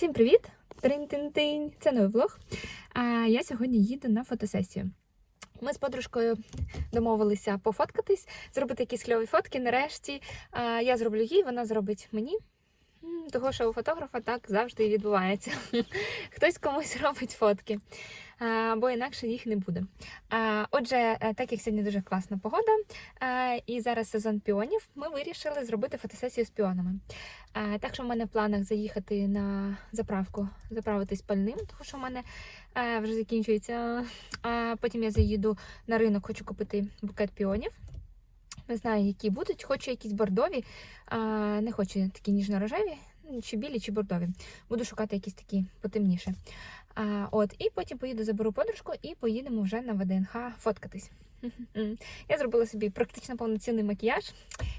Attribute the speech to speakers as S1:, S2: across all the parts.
S1: Всім привіт! Трин-тин-тин! Це новий влог. А я сьогодні їду на фотосесію. Ми з подружкою домовилися пофоткатись, зробити якісь кльові фотки. Нарешті а, я зроблю їй, вона зробить мені. Того, що у фотографа так завжди і відбувається. Хтось комусь робить фотки, бо інакше їх не буде. Отже, е, так як сьогодні дуже класна погода, е, і зараз сезон піонів, ми вирішили зробити фотосесію з піонами. Так що в мене в планах заїхати на заправку, заправитись пальним, тому що в мене е, вже закінчується. Потім я заїду на ринок, хочу купити букет піонів. Не знаю, які будуть. Хочу якісь бордові, не хочу такі ніжно-рожеві, чи білі, чи бордові. Буду шукати якісь такі потемніше. А, от, і потім поїду, заберу подружку і поїдемо вже на ВДНХ фоткатись. Я зробила собі практично повноцінний макіяж.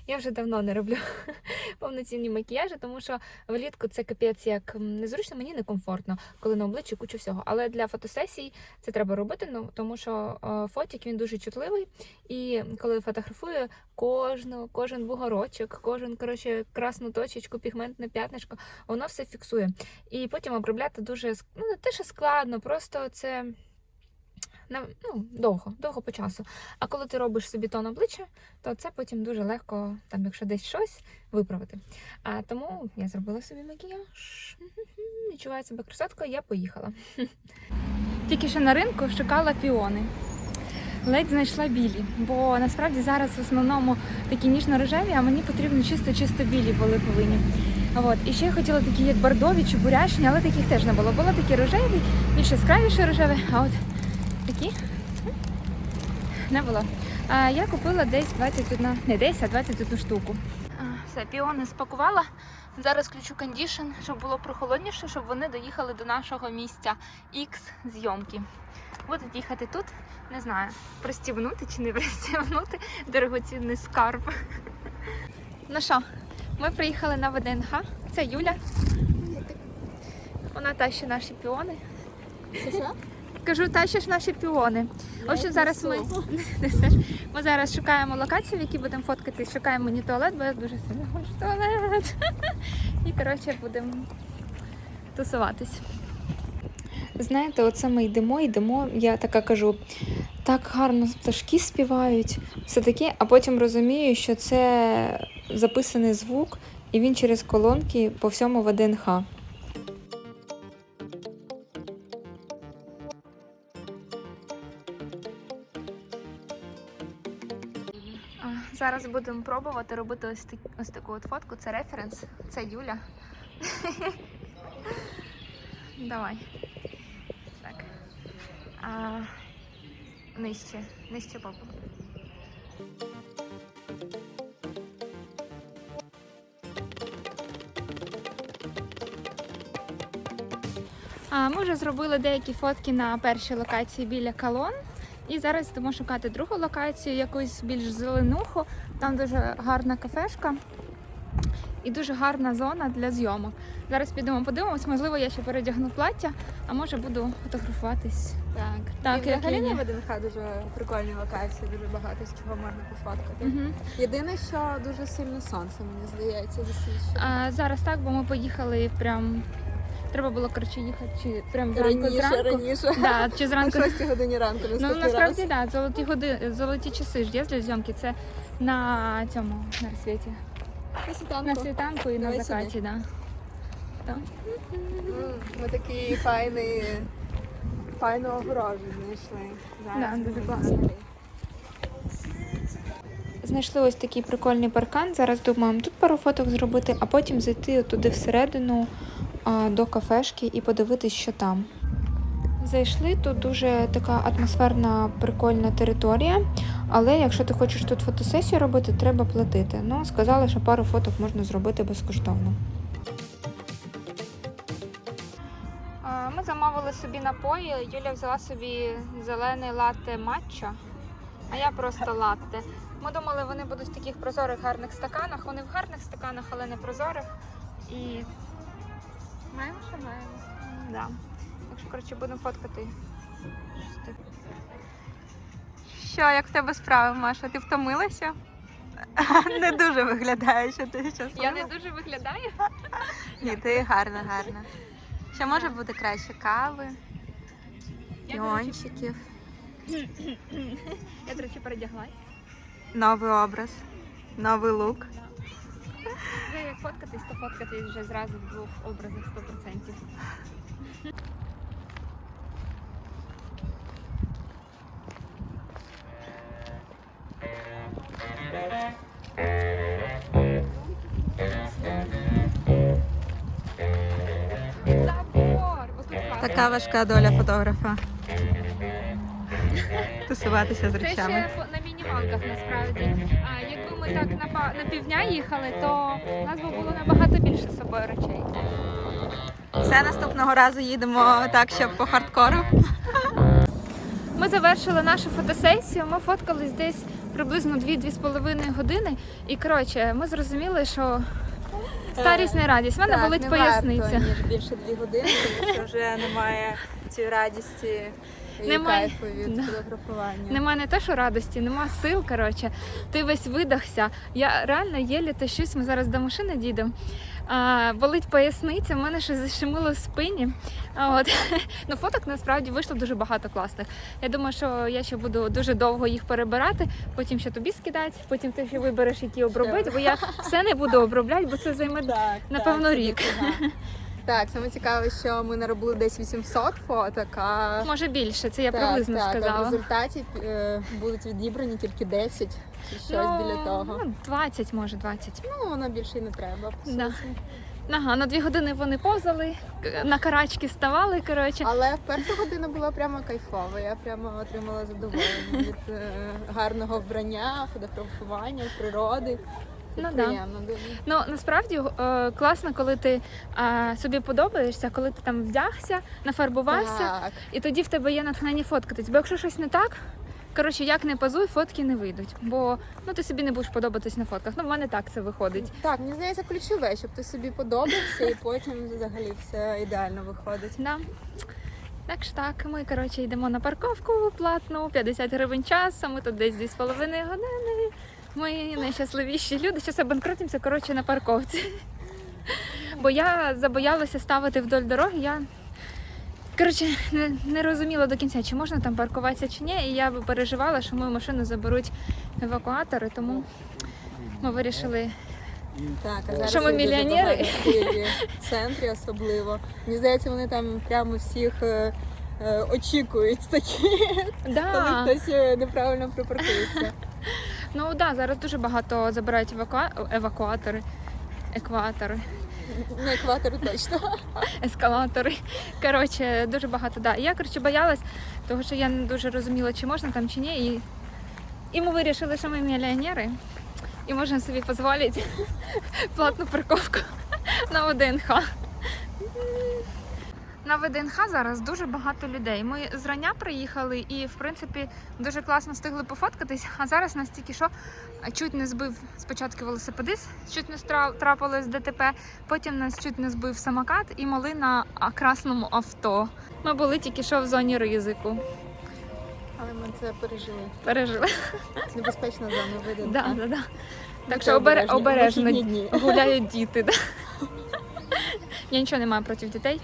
S1: Я вже давно не роблю повноцінні макіяжі, тому що влітку це капець як незручно, мені некомфортно, коли на обличчі куча всього. Але для фотосесій це треба робити, ну тому що е, фотік він дуже чутливий. І коли фотографую кожну, кожен бугорочок, кожен коротше, красну точечку, пігментне п'ятнишко, воно все фіксує. І потім обробляти дуже ну, не те, що складно, просто це. Ну, довго, довго по часу. А коли ти робиш собі тон обличчя, то це потім дуже легко, там, якщо десь щось, виправити. А тому я зробила собі макіяж. Відчуваю себе красоткою, я поїхала. Тільки що на ринку шукала піони. Ледь знайшла білі, бо насправді зараз в основному такі ніжно-рожеві, а мені потрібно чисто-чисто білі були повинні. От. І ще я хотіла такі, як бордові чи бурячні, але таких теж не було. Були такі рожеві, більш яскравіші рожеві, а от такі не було. А я купила десь 21, не десь, а 21 штуку. Все, піони спакувала. Зараз включу кондішн, щоб було прохолодніше, щоб вони доїхали до нашого місця X зйомки. Будуть їхати тут, не знаю, пристібнути чи не пристібнути дорогоцінний скарб. Ну що, ми приїхали на ВДНХ. Це Юля. Вона тащить наші піони. Кажу, тащиш наші піони. В общем, зараз ми. Ми зараз шукаємо локацію, в якій будемо фоткатись. Шукаємо мені туалет, бо я дуже сильно хочу туалет. І коротше будемо тусуватись. Знаєте, оце ми йдемо, йдемо. Я така кажу, так гарно пташки співають, все таке, а потім розумію, що це записаний звук, і він через колонки по всьому ВДНХ. Зараз будемо пробувати робити ось, так, ось таку от фотку. Це референс. Це Юля. Давай. Так. А, нижче. Нижче попу. А, ми вже зробили деякі фотки на першій локації біля колон. І зараз йдемо шукати другу локацію, якусь більш зеленуху. Там дуже гарна кафешка і дуже гарна зона для зйомок. Зараз підемо подивимось, можливо, я ще передягну плаття, а може буду фотографуватись.
S2: Так,
S1: Так,
S2: і взагалі на. ВДНХ дуже прикольні локації, дуже багато з чого можна пофоткати.
S1: Угу.
S2: Єдине, що дуже сильно сонце, мені здається, засвічує.
S1: А зараз так, бо ми поїхали прям. Треба було коротше їхати чи прям зранку
S2: Раніше,
S1: зранку.
S2: раніше.
S1: Да, чи
S2: На
S1: зранку.
S2: 6 годині ранку
S1: Ну
S2: наступний
S1: насправді
S2: раз.
S1: так, да, золоті годи, золоті часи ж є для зйомки. Це на цьому на розсвіті.
S2: На
S1: На
S2: світанку.
S1: світанку і на
S2: Давай сюди.
S1: закаті, да. Так.
S2: Ми такий файний, файну огорожу знайшли.
S1: Да,
S2: ми
S1: дуже класно.
S2: знайшли.
S1: Ось такий прикольний паркан. Зараз думаємо тут пару фоток зробити, а потім зайти туди всередину до кафешки і подивитись, що там. Зайшли тут дуже така атмосферна, прикольна територія. Але якщо ти хочеш тут фотосесію робити, треба платити. Ну, сказали, що пару фоток можна зробити безкоштовно. Ми замовили собі напої. Юля взяла собі зелений латте матча, а я просто латте. Ми думали, вони будуть в таких прозорих гарних стаканах. Вони в гарних стаканах, але не прозорих. І маємо, що маємо. Да. Якщо, коротше, будемо фоткати. Що, як в тебе справи, Маша? Ти втомилася?
S2: Не дуже виглядає, що ти щаслива.
S1: Я не дуже виглядаю.
S2: Ні, ти гарна, гарна. Що може бути краще? Кави, піончиків,
S1: я, до речі, передяглась.
S2: новий образ, новий лук.
S1: Вже як фоткатись, то фоткатись вже зразу в двох образах 100%. Забор! Отут класно.
S2: Така важка доля фотографа. Тусуватися з
S1: Це ще на мінімалках насправді. На, півдня їхали, то у нас було набагато більше з собою речей.
S2: Все наступного разу їдемо так, щоб по хардкору.
S1: Ми завершили нашу фотосесію. Ми фоткались десь приблизно 2-2,5 години. І коротше, ми зрозуміли, що старість не радість. У мене
S2: Так,
S1: болить
S2: не
S1: поясниця.
S2: Варто, ніж більше дві години, тому що вже немає цієї радісті
S1: Немає.
S2: кайфу від
S1: Да.
S2: фотографування.
S1: Нема не те, що радості, нема сил. Коротше, ти весь видахся. Я реально єлі тащусь, ми зараз до машини дійдемо. А, болить поясниця, в мене щось защемило в спині. А, от. Ну, фоток насправді вийшло дуже багато класних. Я думаю, що я ще буду дуже довго їх перебирати, потім ще тобі скидати, потім ти ще вибереш, які обробити, бо я все не буду обробляти, бо це займе
S2: Так,
S1: Напевно,
S2: так,
S1: рік.
S2: дофіга. Так, саме цікаве, що ми наробили десь 800 фоток, а
S1: може більше. Це я
S2: так,
S1: приблизно
S2: так, а в результаті е, будуть відібрані тільки 10 чи щось біля того.
S1: Ну, 20, може, 20.
S2: Ну, воно більше і не треба. по
S1: Да.
S2: суті.
S1: Ага, на дві години вони повзали, к- на карачки ставали. Коротше.
S2: Але перша година була прямо кайфова. Я прямо отримала задоволення від е, гарного вбрання, фотографування, природи.
S1: Ну да.
S2: дуже.
S1: Ну насправді е, класно, коли ти е, собі подобаєшся, коли ти там вдягся, нафарбувався,
S2: Так.
S1: і тоді в тебе є натхнення фоткатись. Бо якщо щось не так, коротше, як не позуй, фотки не вийдуть. Бо ну ти собі не будеш подобатись на фотках. Ну в мене так це виходить.
S2: Так, мені здається, ключове, щоб ти собі подобався і потім взагалі все ідеально виходить.
S1: Да. Так ж так, ми коротше йдемо на парковку платну, 50 гривень час, ми тут десь 2,5 години. Ми найщасливіші люди. Зараз банкротимося коротше на парковці. Бо я забоялася ставити вдоль дороги. Я коротше не, не розуміла до кінця, чи можна там паркуватися чи ні. І я би переживала, що мою машину заберуть евакуатори, тому ми вирішили.
S2: Так, а зараз
S1: Що ми мільйонери?
S2: в центрі особливо. Мені здається, вони там прямо всіх е, е, очікують такі, коли хтось е, неправильно припаркується.
S1: Ну так, да, зараз дуже багато забирають евакуа- евакуатори, екватори.
S2: На екватору точно.
S1: ескалатори. Коротше, дуже багато. Да. Я коротше боялась, тому що я не дуже розуміла, чи можна там, чи ні. І, і ми вирішили, що ми мільйонери і можемо собі дозволити платну парковку на ВДНХ. На ВДНХ зараз дуже багато людей. Ми зрання приїхали і, в принципі, дуже класно встигли пофоткатись. А зараз нас тільки що чуть не збив спочатку велосипедист, чуть не трапилось ДТП, потім нас чуть не збив самокат і мали на красному авто. Ми були тільки що в зоні ризику.
S2: Але ми це пережили.
S1: Пережили.
S2: Це небезпечна зона видно.
S1: Да, да, да. Так що обере-
S2: обережні.
S1: обережно гуляють діти. Да? Я нічого не маю проти дітей.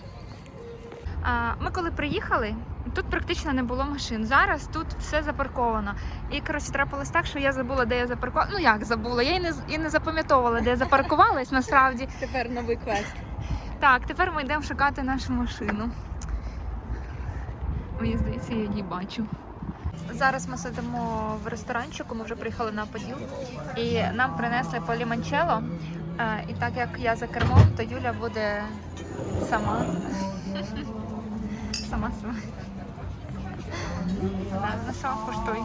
S1: Ми коли приїхали, тут практично не було машин. Зараз тут все запарковано. І коротше трапилось так, що я забула, де я запаркувала. Ну як забула? Я і не і не запам'ятовувала, де я запаркувалась насправді.
S2: Тепер новий квест.
S1: Так, тепер ми йдемо шукати нашу машину. Мені здається, я її бачу. Зараз ми сидимо в ресторанчику, ми вже приїхали на Поділ, і нам принесли поліманчело. Е, І так як я за кермом, то Юля буде сама. Сама сама. Ну що, куштуй.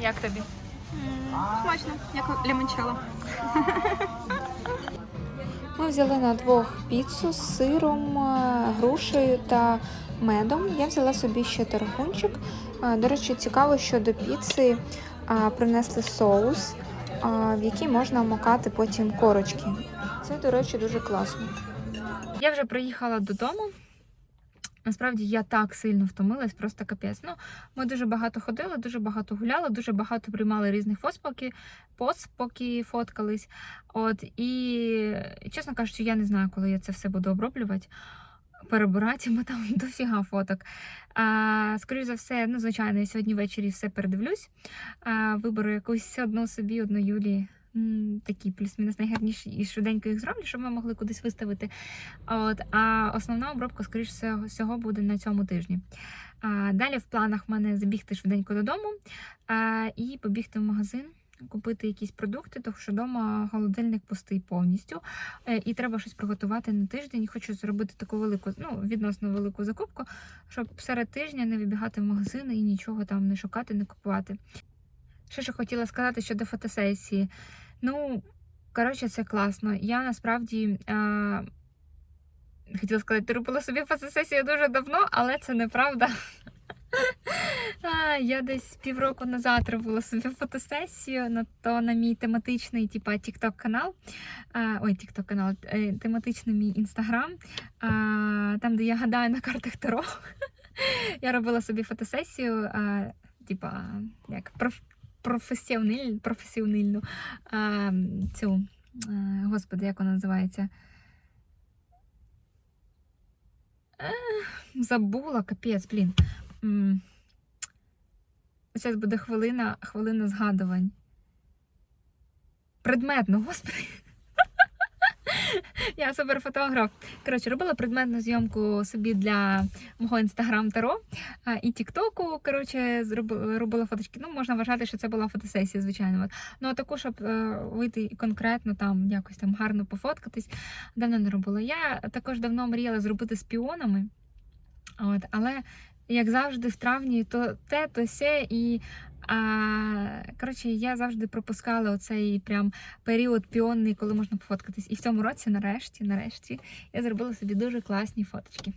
S1: Як тобі?
S2: Смачно, як лімончело.
S1: Ми взяли на двох піцу з сиром, е, грушею та медом. Я взяла собі ще таргунчик. Е, До речі, цікаво, що до піци е, принесли соус, в який можна вмокати потім корочки. Це, до речі, дуже класно. Я вже приїхала додому. Насправді я так сильно втомилась, просто капець. Ну, ми дуже багато ходили, дуже багато гуляли, дуже багато приймали різних поз, поки, поз, поки фоткались. От, і, чесно кажучи, я не знаю, коли я це все буду оброблювати. Перебирати, бо там дофіга фоток. А, скоріш за все, ну, звичайно, я сьогодні ввечері все передивлюсь. А, виберу якусь одну собі, одну Юлі. Такі плюс-мінус найгарніші і швиденько їх зроблю, щоб ми могли кудись виставити. От, а основна обробка, скоріш всього, всього, буде на цьому тижні. А, далі в планах в мене забігти швиденько додому а, і побігти в магазин, купити якісь продукти, тому що вдома холодильник пустий повністю. Е, І треба щось приготувати на тиждень. Хочу зробити таку велику, ну, відносно велику закупку, щоб серед тижня не вибігати в магазини і нічого там не шукати, не купувати. Ще що хотіла сказати щодо фотосесії. Ну, коротше, це класно. Я насправді. А... Хотіла сказати, робила собі фотосесію дуже давно, але це неправда. Я десь півроку назад робила собі фотосесію на то на мій тематичний, типа TikTok канал. А, ой, TikTok канал, е, тематичний мій інстаграм, там, де я гадаю на картах Таро. Я робила собі фотосесію, а, типа, як проф, професіонель, професіонельну а, цю, а, господи, як вона називається? А, Забула, капець, блін. Зараз буде хвилина, хвилина згадувань. Предметно, господи. Я суперфотограф. Коротше, робила предметну зйомку собі для мого інстаграм Таро і Тіктоку. Коротше, робила фоточки. Ну, можна вважати, що це була фотосесія, звичайно. Ну, а таку, щоб е, вийти і конкретно там якось там гарно пофоткатись, давно не робила. Я також давно мріяла зробити з піонами. От, але як завжди, в травні то те, то се, і а, коротше, я завжди пропускала оцей прям період піонний, коли можна пофоткатись. І в цьому році, нарешті, нарешті, я зробила собі дуже класні фоточки.